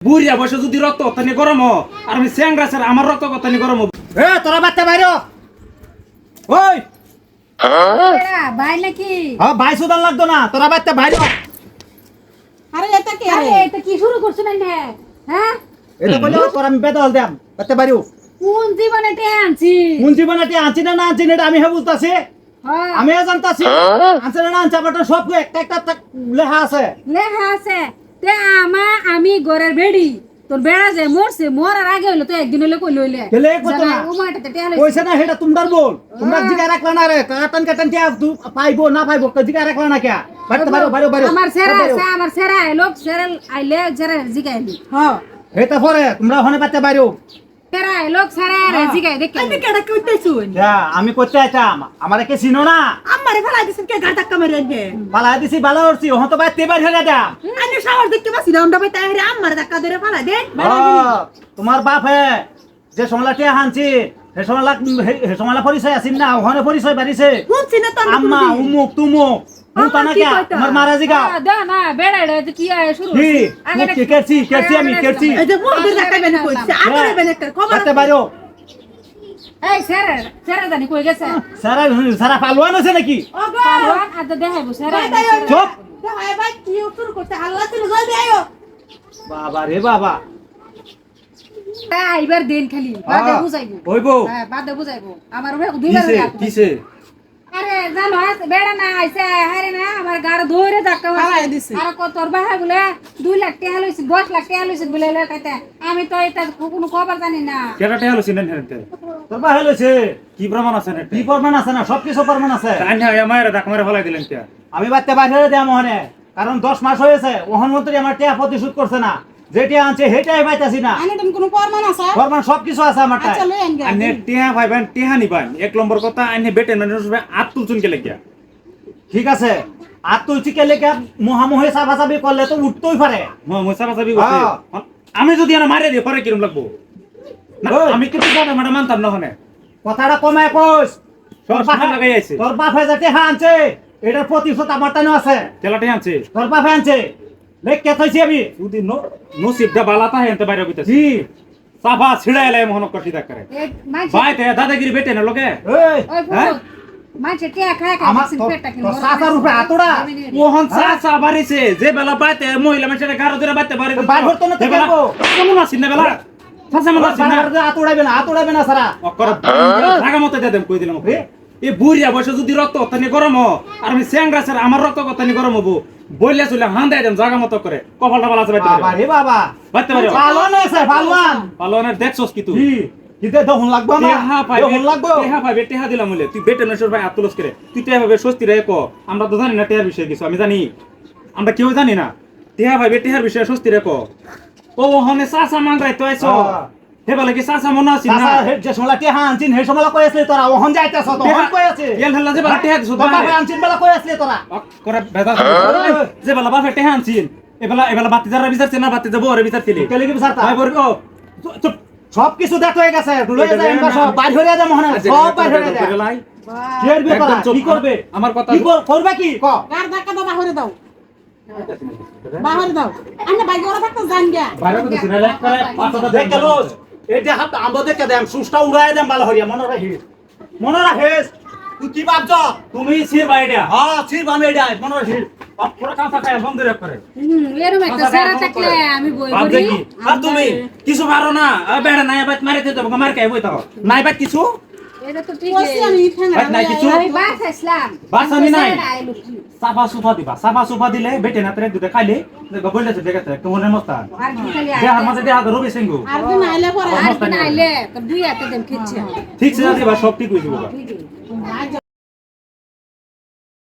বুড়িয়া বয়সে যদি রক্ত অত্যানি গরম আর আমি স্যাংরা স্যার আমার রক্ত অত্যানি গরম হব। এ তোরা বাচ্চা বাইর ওই! ভাই নাকি? হ্যাঁ ভাই সুদান লাগতো না তোরা বাচ্চা বাইর আরে এটা কি? আরে আরে এটা কি শুরু করছ না হ্যাঁ? এটা বলে তোরা আমি বেদল দেম বাচ্চা বাইর কোন জীবনে টে আনছি? কোন জীবনে তুই আনছি না না আনছি না এটা আমি হ্যাঁ বুঝতেছি। হ্যাঁ, আমি জানতাছি। আনছে না না আনছে সব একটা একটা তাক- লেখা আছে। লেখা আছে। তে আমা আমি ঘরের বেড়ি তোর বেড়া যে মরছে মরার আগে হইল তো একদিন হইলে কই লইলে এই কথা না। কইছে না সেটা তোমরা বল। তোমরা জিগা রাখলা না রে কাটান কাটান কে পাইবো না পাইবো জিগা রাখলা না কে? বাইরে বাইরে বাইরে বাইরে। আমার সেরা আছে আমার সেরা আইলো সেরা আইলে সেরা জিগাইলি হ্যাঁ। এটা পরে তোমরা ওখানে বাচ্চা বাইরে। সেরা আইলো সেরা আরে জিগাই দেখে আমি কেডা কইতেছুন আমি করতে চাইতাম আমার কে চিনো না? আমারে ফেলাই দিছেন কে? গাটা কামারে রে পালা দিছি ভালো তো বাইতে বাইরে হয়ে দাম আমি সাহস দেখতে পাচ্ছি না আমরা ভাই তাই আমার ধাক্কা ধরে ফেলাই দে। তোমার বাপ হে যে সমলা হানছি হে সমলা হে সমলা পরিচয় আছিস না ওখানে পরিচয় বাড়িছে। শুনছি না তো আম্মা উমুক তুমুক। মারা আমি এই জানি কই গেছে? আছে নাকি? দেখাইবো চুপ ভাই কি করতে আল্লাহ তুমি জলদি বাবা রে বাবা। হ্যাঁ এবার দিন খালি বাদে বুঝাইবো। হইবো। হ্যাঁ বাদে বুঝাইবো। আমার উপরে দুইবার কিসে কিসে? আরে জানো বেড়া না আইছে হারে না আমার গাড় ধরে ধাক্কা দিছে। আর কত তোর বাহা বলে দুই লাখ টাকা লইছে দশ লাখ টাকা লইছে বলে লয় কইতে আমি তো এটা কোনো খবর জানি না। কেটা টেহা লইছি না হেনতে তোর বা হইছে কি প্রমাণ আছে না কি প্রমাণ আছে না? সব কিছু প্রমাণ আছে। আইনা আমার ডাক মারে ফলাই দিলেন কে? আমি বাচ্চা বাইরে দেয়া মহনে কারণ দশ মাস হয়েছে ওহন মন্ত্রী আমার টিয়া প্রতিশোধ করছে না। যেটা আনছে সেটাই পাইতাছি না। আনে তুমি কোনো প্রমাণ আছে? প্রমাণ সব কিছু আছে আমার আচ্ছা লই আনগে আইনে টেহা ভাইবেন টেহা নিবান। এক নম্বর কথা আইনে বেটে মানে আত তুলছুন কে লাগিয়া। ঠিক আছে? আর তুই চিকে লেগে মুহামুহি চাফাচাফি করলে তো উঠতেই পারে। মই মই সাবা সাবি হ্যাঁ। আমি যদি না মারে দিই পরে কিরম লাগবো? ওই। আমি কিন্তু জানা ম্যাডাম মানতাম না হনে কথাটা কমে কইস। তোর বাপে- লাগাই আইছে। তোর বাপে যাতে হ্যাঁ আনছে এটার প্রতিশোধ আমার টানো আছে। তেলাটে আনছে। তোর বাপে আনছে। লেখ কে থইছি আমি। যদি নসিবটা বালাতা হেনতে বাইরে কইতাছি। জি। সাফা ছিড়াইলে মোহন কটি দা করে। ভাই তে দাদাগিরি বেটে না লোকে। হ্যাঁ? মোহন সা সা বাড়িছে। যে বেলা বাইতে মহিলা মানুষের গারো ধরে বাইতে তো কেন? কেমন আছিস না বেলা? সাসা মন আছিস না? হাত না সারা। অকর মতে দে দেম কই দিলাম ওকে এ বুড়িয়া বয়সে যদি রক্ত অত্যানি গরম হ, আর আমি স্যাংরা স্যার আমার রক্ত অত্যানি গরম হব বললে চলে হান দেয় জাগা মতো করে। কপালটা বালা আছে বাবা রে বাবা। বাইতে পারো পালন আছে পালন পালনের দেখছস কি তুই? কিতে দহন লাগবো না টেহা পাইবে দহন লাগবো? টেহা পাইবে টেহা দিলাম বলে। তুই বেটে নসর ভাই আতুলস করে। তুই টেহা পাইবে স্বস্তি রে ক। আমরা তো জানি না টেহার বিষয়ে কিছু আমি জানি। আমরা কেউ জানি না। টেহা পাইবে টেহার বিষয়ে স্বস্তি রে ক। ও হনে সাসা মাংরাই তো আইছো। হ্যাঁ। হে বলে কি সাসা মনে আছিস না? যে সমলা টিহা আনছিন হে সমলা কই আসলে তোরা? ওহন যাইতাছ তো ওহন কই আছে এল হেলা যে বালা টেহা দিছো তোর বাপে আনছিন বেলা কই আসলে তোরা? করে বেদা যে বেলা বাপে টেহা আনছিন এবেলা এবেলা বাতি যারা বিচারছে না বাতি যাব ওরে বিচারছিলি কেলে কি বিচারতা? ভাই ও সব কিছু দেখ হয়ে গেছে লয়ে যা এমবা সব বাইর হয়ে যা মহনে সব বাইর হয়ে যা কি করবে। কি আমার কথা কি করবে কি? ক। গার ধাক্কা দাও বাহিরে দাও। বাহিরে দাও। আনে ভাই ওরা থাকতে জান গিয়া। বাইরে লাইক করে পাঁচটা দেখ গেল এটা হাত আমবো দেখে দেম সুষ্টা উড়ায় দেম ভালো হরিয়া মনে রাখিস? মনে রাখিস? তুই কি ভাবছ? তুমি সির বাইডা হ্যাঁ ছির বামে এটা মনে রাখিস? সেরা বাদ কিছু পারো না? বেড়া নাই বাত মারে দিতে তোমাকে মার খাই বই নাই কিছু? এটা তো ফেনা বাদ নাই কিছু? বাস আমি নাই। কি? সাফা দিবা। সাফা সুফা দিলে বেটে না দুটো খাইলে বললে তো গেছে একটু মনে মস্তা দেহার মাঝে দেহা রবি সিংহ ঠিক আছে। দিবা সব ঠিক হয়ে যাবে।